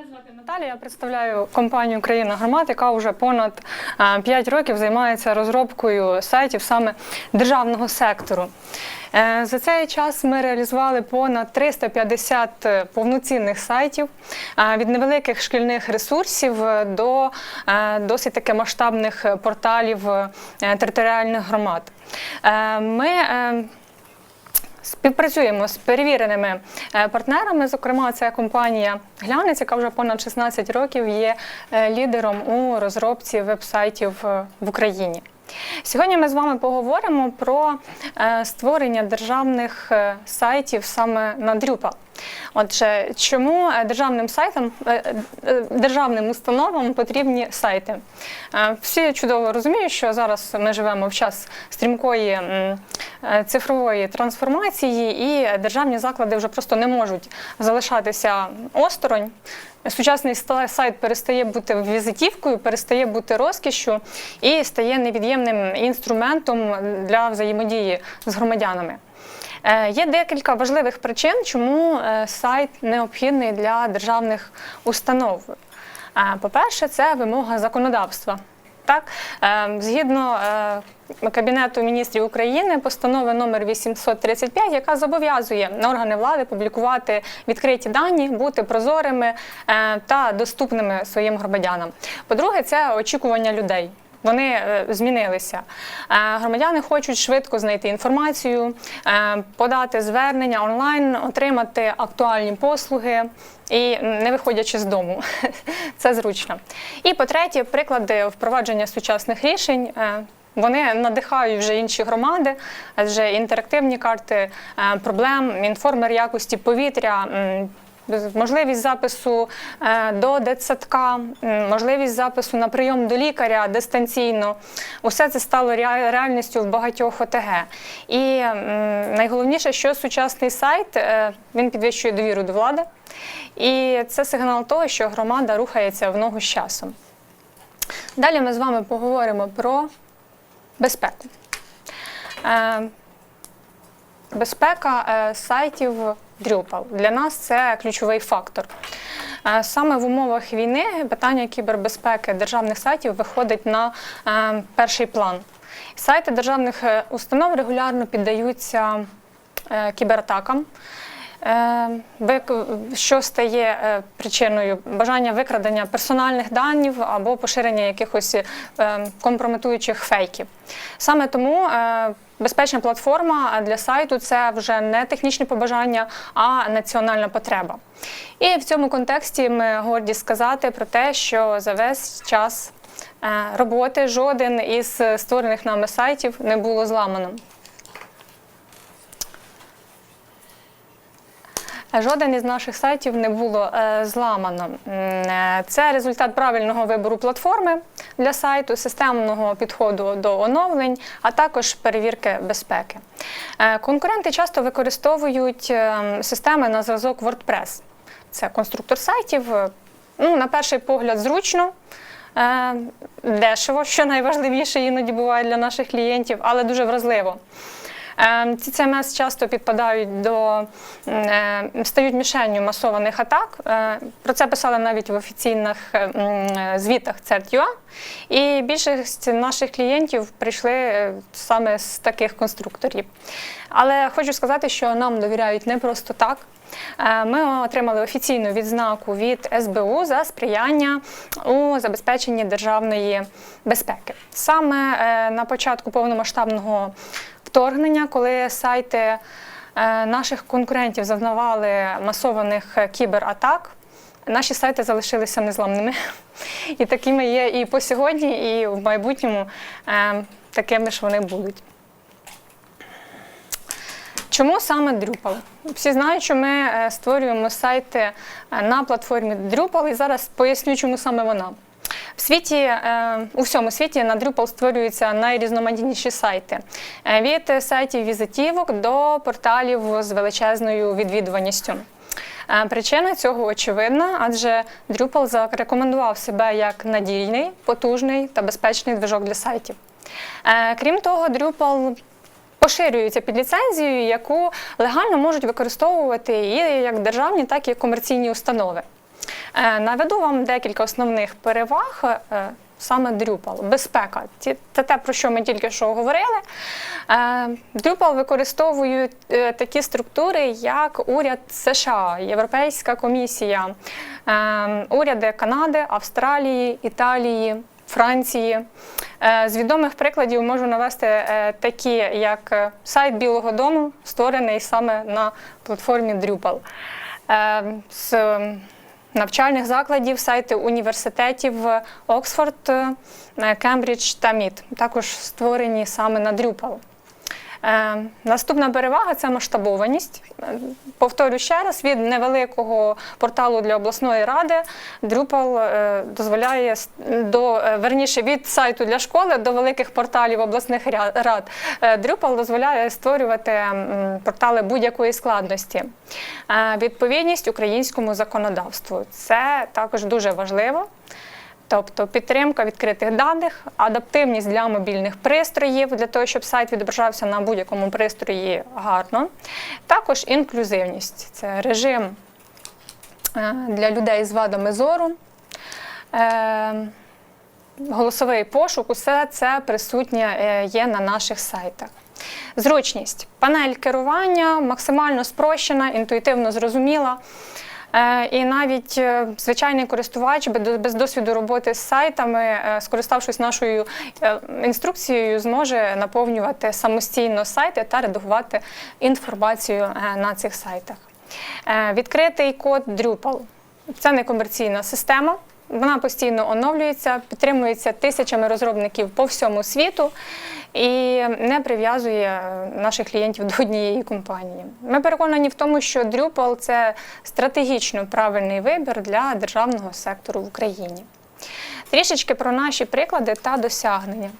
Мене звати Наталія. Я представляю компанію Україна Громад, яка вже понад 5 років займається розробкою сайтів саме державного сектору. Е, За цей час ми реалізували понад 350 повноцінних сайтів е, від невеликих шкільних ресурсів е, до е, досить таки масштабних порталів е, територіальних громад. Е, Ми е, Співпрацюємо з перевіреними е, партнерами. Зокрема, це компанія Глянець, яка вже понад 16 років є е, лідером у розробці веб-сайтів е, в Україні. Сьогодні ми з вами поговоримо про е, створення державних е, сайтів саме на Drupal. Отже, чому е, державним сайтам, державним установам потрібні сайти? Всі чудово розуміють, що зараз ми живемо в час стрімкої цифрової трансформації, і державні заклади вже просто не можуть залишатися осторонь. Сучасний сайт перестає бути візитівкою, перестає бути розкішшю і стає невід'ємним інструментом для взаємодії з громадянами. Е, Є декілька важливих причин, чому е, сайт необхідний для державних установ. Е, По-перше, це вимога законодавства. Так, е, згідно е, Кабінету міністрів України, постанови номер 835, яка зобов'язує органи влади публікувати відкриті дані, бути прозорими е, та доступними своїм громадянам. По-друге, це очікування людей. Вони е, змінилися. Е, Громадяни хочуть швидко знайти інформацію, е, подати звернення онлайн, отримати актуальні послуги і не виходячи з дому. Це зручно. І по-третє, приклади впровадження сучасних рішень. Вони надихають вже інші громади, адже інтерактивні карти проблем, інформер якості повітря. Можливість запису е, до дитсадка, можливість запису на прийом до лікаря дистанційно. Усе це стало реальністю в багатьох ОТГ. І найголовніше, що сучасний сайт е, він підвищує довіру до влади, і це сигнал того, що громада рухається в ногу з часом. Далі ми з вами поговоримо про безпеку. Е, Безпека сайтів Drupal. Для нас це ключовий фактор. Е, Саме в умовах війни питання кібербезпеки державних сайтів виходить на е, перший план. Сайти державних е, установ регулярно піддаються кібератакам. Е, Що стає е, причиною бажання викрадення персональних даних або поширення якихось е, компрометуючих фейків. Саме тому безпечна платформа для сайту це вже не технічне побажання, а національна потреба. І в цьому контексті ми горді сказати про те, що за весь час роботи жоден із створених нами сайтів не було зламано. Жоден із наших сайтів не було е, зламано. Е, Це результат правильного вибору платформи для сайту, системного підходу до оновлень, а також перевірки безпеки. Е, Конкуренти часто використовують системи на зразок WordPress. Це конструктор сайтів. Ну, на перший погляд, зручно. Дешево, що найважливіше іноді буває для наших клієнтів, але дуже вразливо. Е, Ці CMS часто підпадають до е, стають мішенню масованих атак. Е, Про це писали навіть в офіційних звітах CERT.ua. І більшість наших клієнтів прийшли саме з таких конструкторів. Але хочу сказати, що нам довіряють не просто так. Ми отримали офіційну відзнаку від СБУ за сприяння у забезпеченні державної безпеки. Саме на початку повномасштабного вторгнення, коли сайти е, наших конкурентів зазнавали масованих е, кібератак, наші сайти залишилися незламними. І такими є і по сьогодні, і в майбутньому е, такими ж вони будуть. Чому саме Drupal? Всі знають, що ми створюємо сайти на платформі Drupal, і зараз поясню, чому саме вона. В світі, е, у всьому світі на Drupal створюються найрізноманітніші сайти. Е, Від сайтів візитівок до порталів з величезною відвідуваністю. Е, Причина цього очевидна, адже Drupal зарекомендував себе як надійний, потужний та безпечний движок для сайтів. Крім того, Drupal поширюється під ліцензією, яку легально можуть використовувати і як державні, так і комерційні установи. Е, Наведу вам декілька основних переваг. е, Саме Drupal, безпека. Це те, про що ми тільки що говорили. Е, Drupal використовують такі структури, як уряд США, Європейська комісія, уряди Канади, Австралії, Італії, Франції. З відомих прикладів можу навести такі, як сайт Білого Дому, створений саме на платформі Drupal. З навчальних закладів, сайти університетів е, Оксфорд, е, Кембридж та МІД, також створені саме на Drupal. Е, наступна перевага це масштабованість. Е, Повторю ще раз, від невеликого порталу для обласної ради Drupal е, дозволяє до верніше від сайту для школи до великих порталів обласних рад. Drupal дозволяє створювати портали будь-якої складності. Відповідність українському законодавству це також дуже важливо. Тобто підтримка відкритих даних, адаптивність для мобільних пристроїв, для того, щоб сайт відображався на будь-якому пристрої гарно. Також інклюзивність це режим е, для людей з вадами зору. Е, Голосовий пошук, усе це присутнє е, є на наших сайтах. Зручність. Панель керування максимально спрощена, інтуїтивно зрозуміла. Е, І навіть е, звичайний користувач без- досвіду роботи з сайтами, е, скориставшись нашою інструкцією, зможе наповнювати самостійно сайти та редагувати інформацію на цих сайтах. Відкритий код Drupal. Це не комерційна система. Вона постійно оновлюється, підтримується тисячами розробників по всьому світу і не прив'язує наших клієнтів до однієї компанії. Ми переконані в тому, що Drupal – це стратегічно правильний вибір для державного сектору в Україні. Трішечки про наші приклади та досягнення.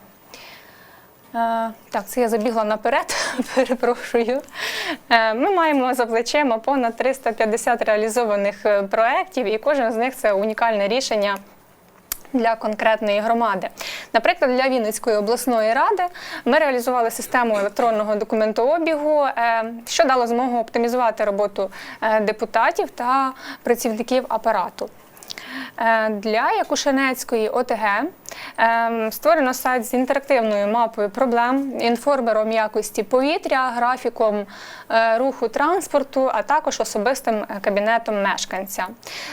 Е, Так, це я забігла наперед, перепрошую. Е, Ми маємо за плечима понад 350 реалізованих е, проєктів, і кожен з них це унікальне рішення. Для конкретної громади, наприклад, для Вінницької обласної ради ми реалізували систему електронного документообігу, е, що дало змогу оптимізувати роботу е, депутатів та працівників апарату. Е, Для Якушинецької ОТГ е, створено сайт з інтерактивною мапою проблем, інформером якості повітря, графіком е, руху транспорту, а також особистим кабінетом мешканця.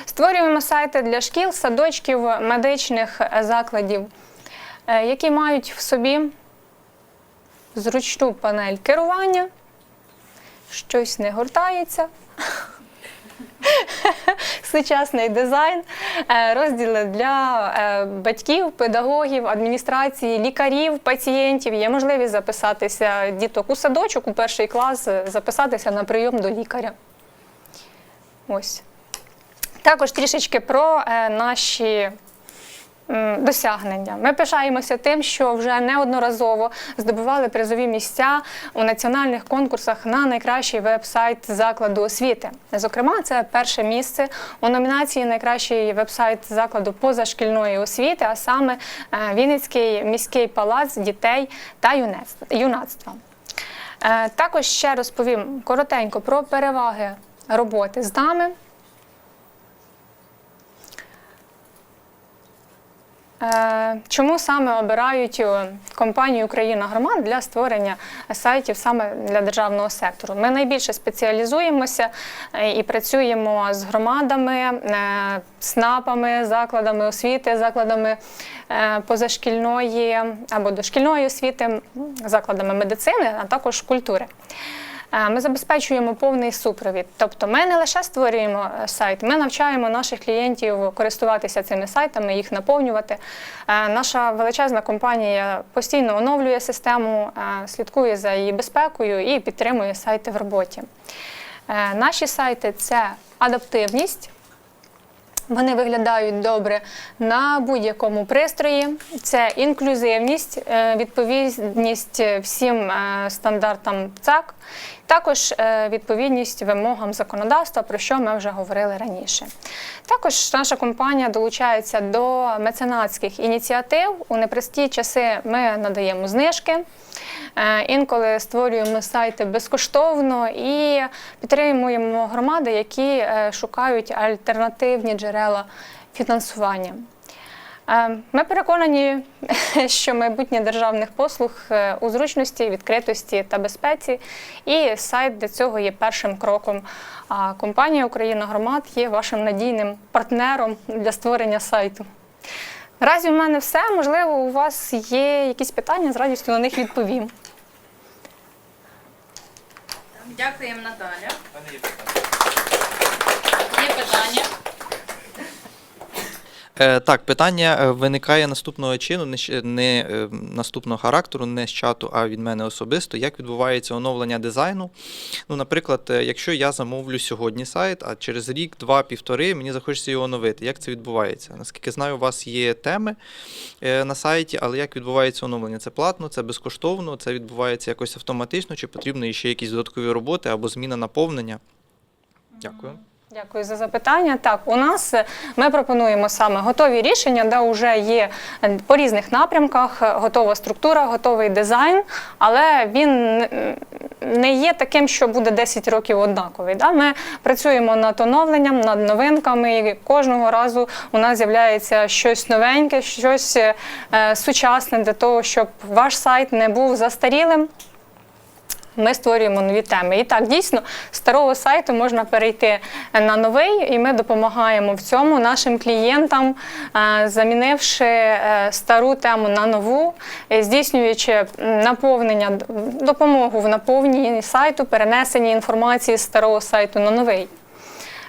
Створюємо сайти для шкіл, садочків, медичних закладів, які мають в собі зручну панель керування, щось не гортається сучасний дизайн, е, розділи для е, батьків, педагогів, адміністрації, лікарів, пацієнтів. Є можливість записатися діток у садочок у перший клас, е, записатися на прийом до лікаря. Ось. Також трішечки про наші досягнення. Ми пишаємося тим, що вже неодноразово здобували призові місця у національних конкурсах на найкращий веб-сайт закладу освіти. Зокрема, це перше місце у номінації Найкращий веб-сайт закладу позашкільної освіти, а саме е, Вінницький міський палац дітей та юнацтва-. Е, Також ще розповім коротенько про переваги роботи з нами. Чому саме обирають е, компанію Україна громад для створення сайтів саме для державного сектору? Ми найбільше спеціалізуємося е, і працюємо з громадами, е, СНАПами, закладами освіти, закладами е, позашкільної або дошкільної освіти, закладами медицини, а також культури. Е, Ми забезпечуємо повний супровід. Тобто ми не лише створюємо е, сайт, ми навчаємо наших клієнтів користуватися цими сайтами, їх наповнювати. Е, Наша величезна компанія постійно оновлює систему, слідкує за її безпекою і підтримує сайти в роботі. Наші сайти це адаптивність. Вони виглядають добре на будь-якому пристрої. Це інклюзивність, е, відповідність всім е, стандартам ЦАК, також е, відповідність вимогам законодавства, про що ми вже говорили раніше. Також наша компанія долучається до меценатських ініціатив. У непрості часи ми надаємо знижки. Е, Інколи створюємо сайти безкоштовно і підтримуємо громади, які е, шукають альтернативні джерела фінансування. Е, Ми переконані, що майбутнє державних послуг у зручності, відкритості та безпеці, і сайт для цього є першим кроком. А компанія Україна Громад є вашим надійним партнером для створення сайту. Наразі в мене все. Можливо, у вас є якісь питання, з радістю на них відповім. Дякуємо, Наталя. Є питання? Е, так, питання е, виникає наступного чину, не, е, наступного характеру, не з чату, а від мене особисто. Як відбувається оновлення дизайну? Ну, наприклад, якщо я замовлю сьогодні сайт, а через рік, два, півтори мені захочеться його оновити. Як це відбувається? Наскільки знаю, у вас є теми на сайті, але як відбувається оновлення? Це платно, це безкоштовно, це відбувається якось автоматично, чи потрібно ще якісь додаткові роботи або зміна наповнення? Дякую. Дякую за запитання. Так, у нас е, ми пропонуємо саме готові рішення, де вже є е, по різних напрямках е, готова структура, готовий дизайн, але він не є таким, що буде 10 років однаковий. Да? Ми працюємо над оновленням, над новинками, і кожного разу у нас з'являється щось новеньке, щось сучасне для того, щоб ваш сайт не був застарілим ми створюємо нові теми. І так, дійсно, з старого сайту можна перейти на новий, і ми допомагаємо в цьому нашим клієнтам, е, замінивши е, стару тему на нову, е, здійснюючи наповнення, допомогу в наповненні сайту, перенесенні інформації з старого сайту на новий.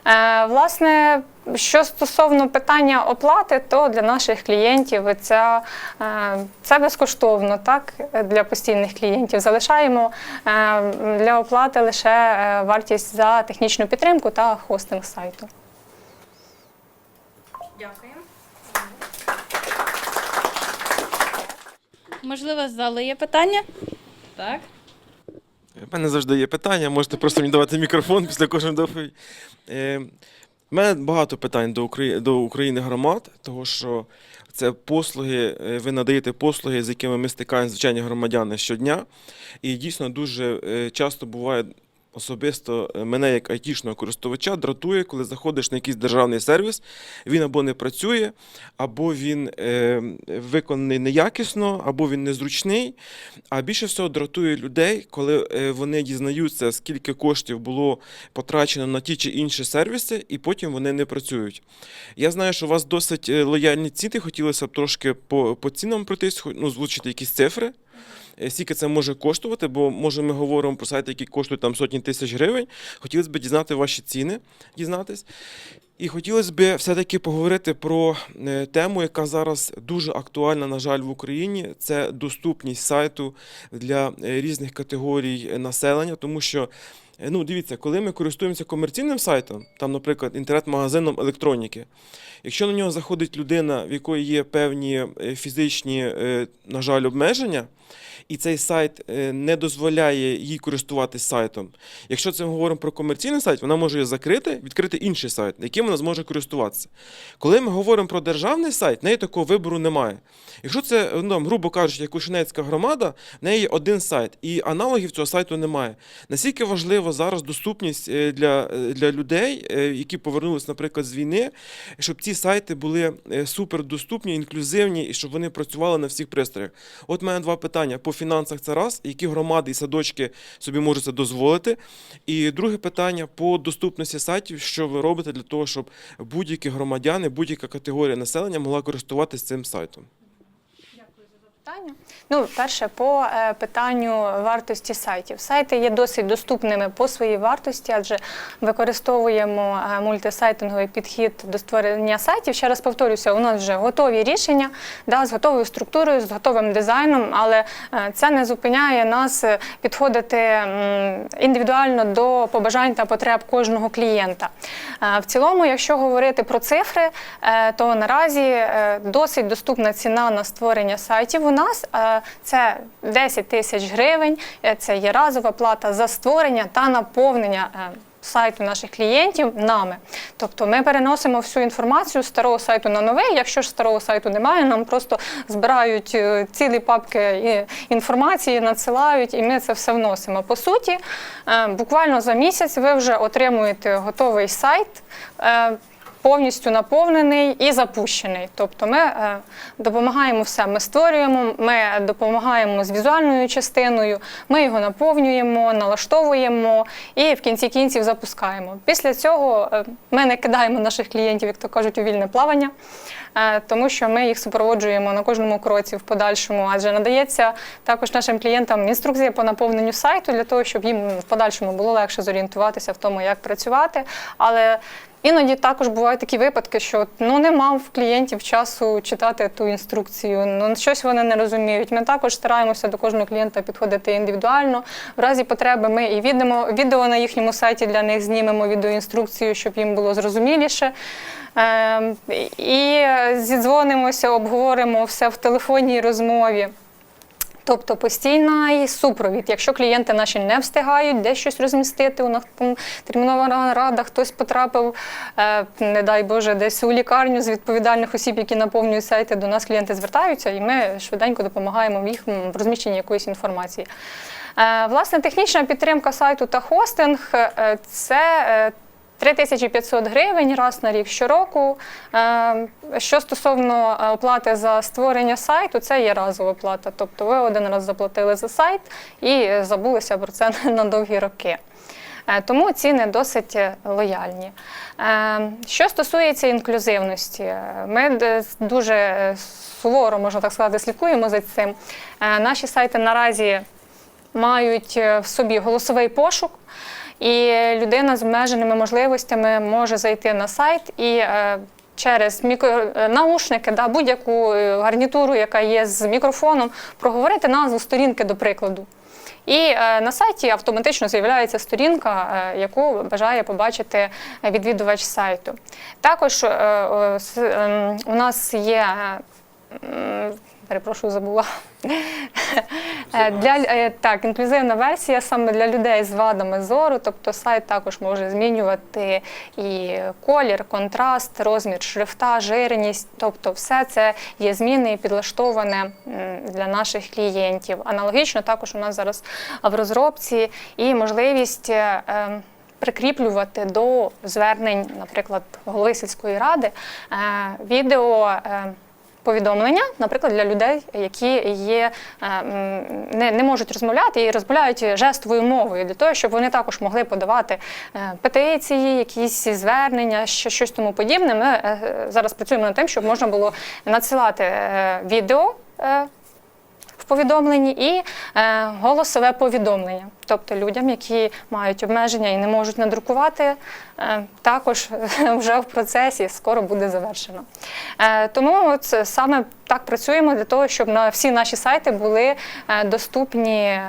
Е, Власне, що стосовно питання оплати, то для наших клієнтів це, е, це безкоштовно, так, для постійних клієнтів. Залишаємо е, для оплати лише вартість за технічну підтримку та хостинг сайту. Дякуємо. Можливо, з зали є питання? Так. У мене завжди є питання, можете просто мені давати мікрофон після кожної доповіді. Е, У мене багато питань до України, до України громад, тому що це послуги, е, ви надаєте послуги, з якими ми стикаємо звичайні громадяни щодня. І дійсно дуже е, часто буває. Особисто е, мене як айтішного користувача дратує, коли заходиш на якийсь державний сервіс, він або не працює, або він е, виконаний неякісно, або він незручний. А більше всього дратує людей, коли е, вони дізнаються, скільки коштів було потрачено на ті чи інші сервіси, і потім вони не працюють. Я знаю, що у вас досить лояльні ціни, хотілося б трошки по, по цінам пройтись, ну, звучити якісь цифри. Е, Скільки це може коштувати, бо може ми говоримо про сайти, які коштують там сотні тисяч гривень. Хотілося б дізнати ваші ціни, дізнатись. І хотілося б все-таки поговорити про е, тему, яка зараз дуже актуальна, на жаль, в Україні. Це доступність сайту для е, різних категорій е, населення, тому що. Ну, дивіться, коли ми користуємося комерційним сайтом, там, наприклад, інтернет-магазином електроніки, якщо на нього заходить людина, в якої є певні фізичні, на жаль, обмеження, і цей сайт е, не дозволяє їй користуватись сайтом. Якщо це ми говоримо про комерційний сайт, вона може його закрити, відкрити інший сайт, яким вона зможе користуватися. Коли ми говоримо про державний сайт, в неї такого вибору немає. Якщо це, ну, грубо кажучи, як Кушнецька громада, в неї є один сайт, і аналогів цього сайту немає. Наскільки важливо зараз доступність е, для, е, для людей, які повернулися, наприклад, з війни, щоб ці сайти були супердоступні, інклюзивні і щоб вони працювали на всіх пристроях. От в мене два питання по фінансах. Це раз, які громади і садочки собі можуть це дозволити. І друге питання по доступності сайтів, що ви робите для того, щоб будь-які громадяни, будь-яка категорія населення могла користуватися цим сайтом. Питання. Ну, перше, по е, питанню вартості сайтів. Сайти є досить доступними по своїй вартості, адже використовуємо е, мультисайтинговий підхід до створення сайтів. Ще раз повторюся, у нас вже готові рішення да, з готовою структурою, з готовим дизайном, але е, це не зупиняє нас е, підходити м, індивідуально до побажань та потреб кожного клієнта. Е, В цілому, якщо говорити про цифри, е, то наразі е, досить доступна ціна на створення сайтів у нас е, це 10 тисяч гривень. Е, Це є разова плата за створення та наповнення. е, сайту наших клієнтів нами. Тобто ми переносимо всю інформацію з старого сайту на новий. Якщо ж старого сайту немає, нам просто збирають цілі папки інформації, надсилають, і ми це все вносимо. По суті, буквально за місяць ви вже отримуєте готовий сайт. Повністю наповнений і запущений. Тобто ми е, допомагаємо все. Ми створюємо, ми допомагаємо з візуальною частиною, ми його наповнюємо, налаштовуємо і в кінці кінців запускаємо. Після цього е, ми не кидаємо наших клієнтів, як то кажуть, у вільне плавання, е, тому що ми їх супроводжуємо на кожному кроці в подальшому, адже надається також нашим клієнтам інструкція по наповненню сайту для того, щоб їм в подальшому було легше зорієнтуватися в тому, як працювати. Але Іноді також бувають такі випадки, що ну не мав клієнтів часу читати ту інструкцію, ну щось вони не розуміють. Ми також стараємося до кожного клієнта підходити індивідуально. В разі потреби ми і відемо відео на їхньому сайті для них знімемо відеоінструкцію, щоб їм було зрозуміліше. Ем, І зідзвонимося, обговоримо все в телефонній розмові. Тобто постійний супровід. Якщо клієнти наші не встигають десь щось розмістити, у нас там термінова рада, хтось потрапив, е, не дай Боже, десь у лікарню з відповідальних осіб, які наповнюють сайти, до нас клієнти звертаються, і ми швиденько допомагаємо їх в розміщенні якоїсь інформації. Е, Власне, технічна підтримка сайту та хостинг е, це. Е, 3500 гривень раз на рік щороку. Е, Що стосовно е, оплати за створення сайту, це є разова плата. Тобто ви один раз заплатили за сайт і забулися про це на довгі роки. Е, Тому ціни досить лояльні. Що стосується інклюзивності, ми дуже суворо, можна так сказати, слідкуємо за цим. Наші сайти наразі мають в собі голосовий пошук, і людина з обмеженими можливостями може зайти на сайт і е, через мікро... е, наушники, да, будь-яку е, гарнітуру, яка є з мікрофоном, проговорити назву сторінки, до прикладу. І е, на сайті автоматично з'являється сторінка, е, яку бажає побачити відвідувач сайту. Також е, е, ем, у нас є. Перепрошую, забула. Е, Для е, так, інклюзивна версія саме для людей з вадами зору, тобто сайт також може змінювати і колір, контраст, розмір шрифта, жирність. Тобто, все це є зміни і підлаштоване для наших клієнтів. Аналогічно також у нас зараз в розробці і можливість. е, е, Прикріплювати до звернень, наприклад, голови сільської ради відео повідомлення, наприклад, для людей, які є, е, не, не можуть розмовляти і розмовляють жестовою мовою, для того, щоб вони також могли подавати е, петиції, якісь звернення, що щось тому подібне. Ми е, зараз працюємо над тим, щоб можна було надсилати відео. Повідомленні і е, голосове повідомлення. Тобто людям, які мають обмеження і не можуть надрукувати, е, також вже в процесі скоро буде завершено. Е, тому от саме так працюємо для того, щоб на всі наші сайти були доступні.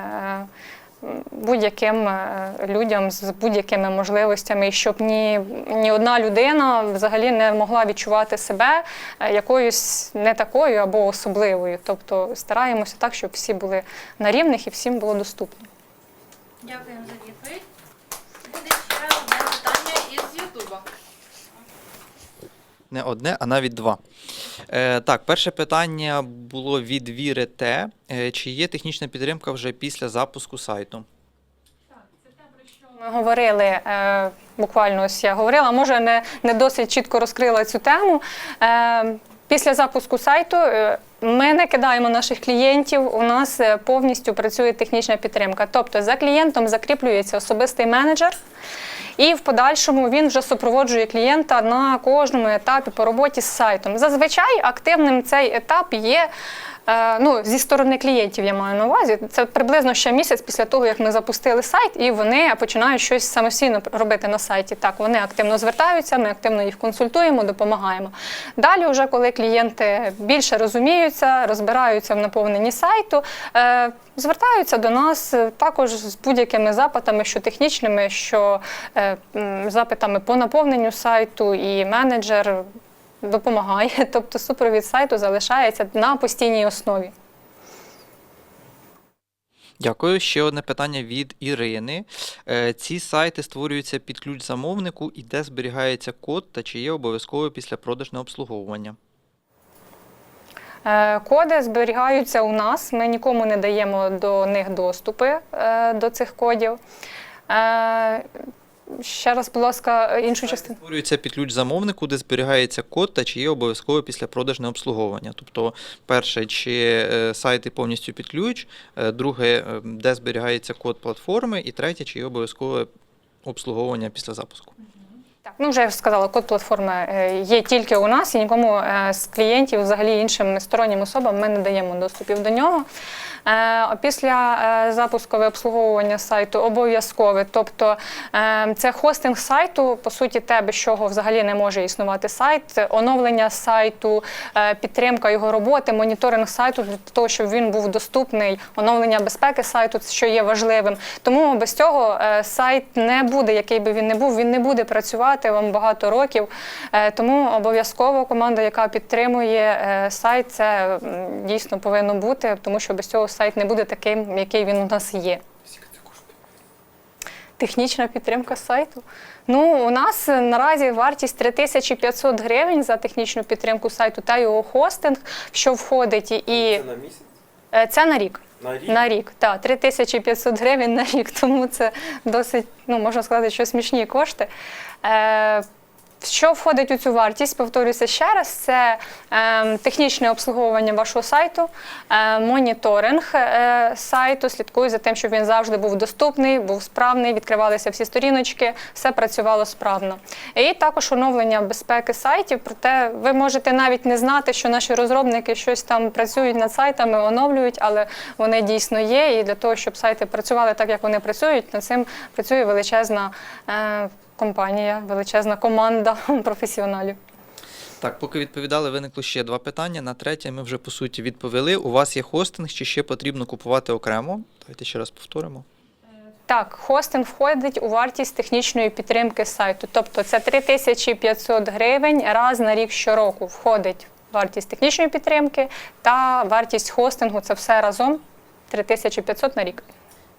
Будь-яким е, людям з будь-якими можливостями, і щоб ні, ні одна людина взагалі не могла відчувати себе е, якоюсь не такою або особливою. Тобто стараємося так, щоб всі були на рівних і всім було доступно. Дякуємо за відповідь. Буде ще одне питання із Ютуба. Не одне, а навіть два. Е, так, перше питання було від Віри Т. Е, чи є технічна підтримка вже після запуску сайту? Ми говорили е, буквально ось я говорила, може не, не досить чітко розкрила цю тему. Після запуску сайту ми не кидаємо наших клієнтів. У нас повністю працює технічна підтримка. Тобто за клієнтом закріплюється особистий менеджер. І в подальшому він вже супроводжує клієнта на кожному етапі по роботі з сайтом. Зазвичай активним цей етап є ну, зі сторони клієнтів, я маю на увазі. Це приблизно ще місяць після того, як ми запустили сайт, і вони починають щось самостійно робити на сайті. Так, вони активно звертаються, ми активно їх консультуємо, допомагаємо. Далі, вже коли клієнти більше розуміються, розбираються в наповненні сайту, е, звертаються до нас е, також з будь-якими запитами, що технічними, що е, запитами по наповненню сайту, і менеджер допомагає. Тобто супровід сайту залишається на постійній основі. Дякую. Ще одне питання від Ірини. Е, Ці сайти створюються під ключ замовнику і де зберігається код та чи є обов'язково післяпродажне обслуговування? Е, Коди зберігаються у нас. Ми нікому не даємо до них доступи е, до цих кодів. Ще раз, будь ласка, іншу частину. Створюється під ключ замовнику, де зберігається код та чи є обов'язково післяпродажне обслуговування. Тобто, перше, чи е, сайти повністю під ключ, е, друге, е, де зберігається код платформи, і третє, чи є обов'язкове обслуговування після запуску. Так, ну вже я сказала, код платформи є тільки у нас, і нікому з клієнтів, взагалі іншим стороннім особам, ми не даємо доступів до нього. Е, Після е, запускове обслуговування сайту обов'язкове, тобто е, це хостинг сайту, по суті, те, без чого взагалі не може існувати сайт, оновлення сайту, підтримка його роботи, моніторинг сайту для того, щоб він був доступний, оновлення безпеки сайту, що є важливим. Тому без цього сайт не буде, який би він не був, він не буде працювати вам багато років. Тому обов'язково команда, яка підтримує сайт, це дійсно повинно бути, тому що без цього сайт не буде таким, який він у нас є. Технічна підтримка сайту. Ну, у нас е, наразі вартість 3500 гривень за технічну підтримку сайту та його хостинг, що входить і Це на місяць? е, це на рік. На рік? На рік, так, 3500 гривень на рік, тому це досить, ну можна сказати, що смішні кошти. Що входить у цю вартість? Повторюся ще раз: це е, технічне обслуговування вашого сайту, е, моніторинг е, сайту, слідкую за тим, щоб він завжди був доступний, був справний, відкривалися всі сторіночки, все працювало справно. І також оновлення безпеки сайтів. Проте ви можете навіть не знати, що наші розробники щось там працюють над сайтами, оновлюють, але вони дійсно є. І для того, щоб сайти працювали так, як вони працюють, над цим працює величезна е, компанія, величезна команда професіоналів. Так, поки відповідали, виникло ще два питання. На третє ми вже по суті відповіли. У вас є хостинг, чи ще потрібно купувати окремо? Давайте ще раз повторимо. Так, хостинг входить у вартість технічної підтримки сайту. Тобто це 3500 гривень раз на рік щороку входить вартість технічної підтримки та вартість хостингу. Це все разом 3500 на рік.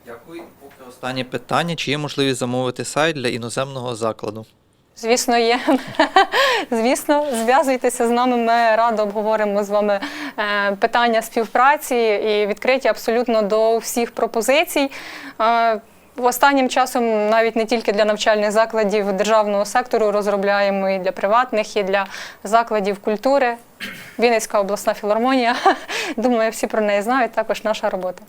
Дякую. Останнє питання: чи є можливість замовити сайт для іноземного закладу? Звісно, є. Звісно, зв'язуйтеся з нами. Ми радо обговоримо з вами е, питання співпраці і відкриті абсолютно до всіх пропозицій. Е, Останнім часом навіть не тільки для навчальних закладів державного сектору розробляємо і для приватних, і для закладів культури. Вінницька обласна філармонія. Думаю, всі про неї знають. Також наша робота.